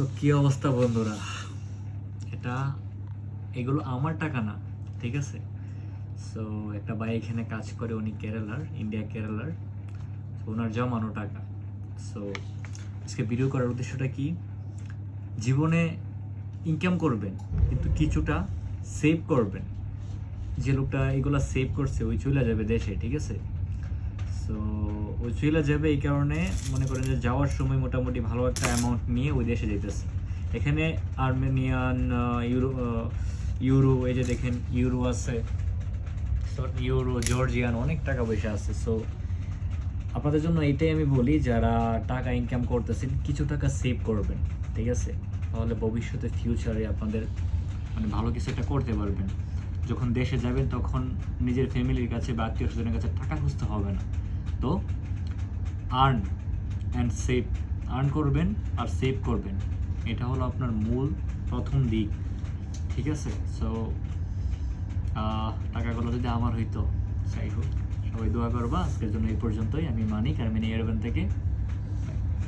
So কি অবস্থা বন্ধুরা? এটা, এগুলো আমার টাকা না, ঠিক আছে? সো একটা ভাই এখানে কাজ করে, উনি কেরালার ইন্ডিয়া কেরালার। ওনার জমানো টাকা। সো আজকে ভিডিও করার উদ্দেশ্যটা কি? জীবনে ইনকাম করবেন, কিন্তু কিছুটা সেভ করবেন। যে লোকটা এগুলা সেভ করছে, ওই চলে যাবে দেশে, ঠিক আছে? সো ওই চলে যাবে এই কারণে মনে করেন যে যাওয়ার সময় মোটামুটি ভালো একটা অ্যামাউন্ট নিয়ে ওই দেশে যেতেছে এখানে আর্মেনিয়ান ইউরো ইউরো, এই যে দেখেন ইউরো আছে ইউরো, জর্জিয়ান, অনেক টাকা পয়সা আছে। সো আপনাদের জন্য এটাই আমি বলি, যারা টাকা ইনকাম করতেছেন, কিছু টাকা সেভ করবেন, ঠিক আছে? তাহলে ভবিষ্যতে ফিউচারে আপনাদের মানে ভালো কিছু একটা করতে পারবেন। যখন দেশে যাবেন, তখন নিজের ফ্যামিলির কাছে বা আত্মীয় স্বজনের কাছে টাকা খুঁজতে হবে না। তো আর্ন অ্যান্ড সেভ আর্ন করবেন আর সেভ করবেন। এটা হলো আপনার মূল প্রথম দিক, ঠিক আছে? সো টাকাগুলো যদি আমার হইতো, যাই হোক, সবাই দোয়া করবা। আজকের জন্য এই পর্যন্তই। আমি মানিক আর মিনি এয়ারবেন থেকে।